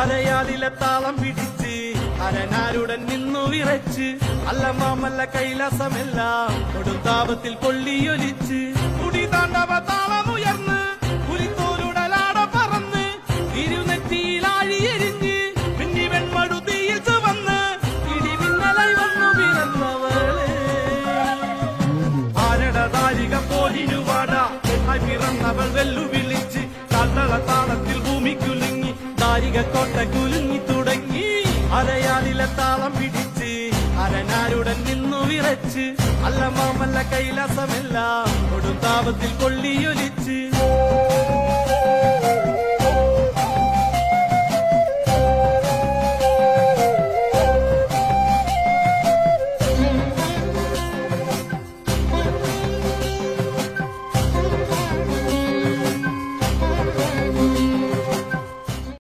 അരയാലിലെ താളം പിടിച്ച് അരനാരുടൻ നിന്നു വിറച്ച്. അല്ല മാമല്ല കൈലാസമെല്ലാം കൊടുത്താപത്തിൽ പൊള്ളിയൊലിച്ച്. കുടി താണ്ടവ താളമുയർന്ന് പുലിത്തോലുടലാട പറന്ന് ഇരുനെറ്റിയിലാഴിയെരിഞ്ഞ് പിന്നി വെൺമടുതിയിൽ ചുവന്ന് ഇടിമിന്നലായി വന്നു പിറന്നവളെ. ആരട താരിക പോലിനുവാട പിറന്നവൾ വെല്ലുവിളിച്ച് താരിക കോട്ട കുലുങ്ങി തുടങ്ങി അരയാലിലെ താളം പിടിച്ച് അരനാരുടൻ നിന്നു വിറച്ച് അല്ല മാമല്ല കൈലാസമെല്ലാം കൊടുത്താപത്തിൽ കൊള്ളിയൊലിച്ച്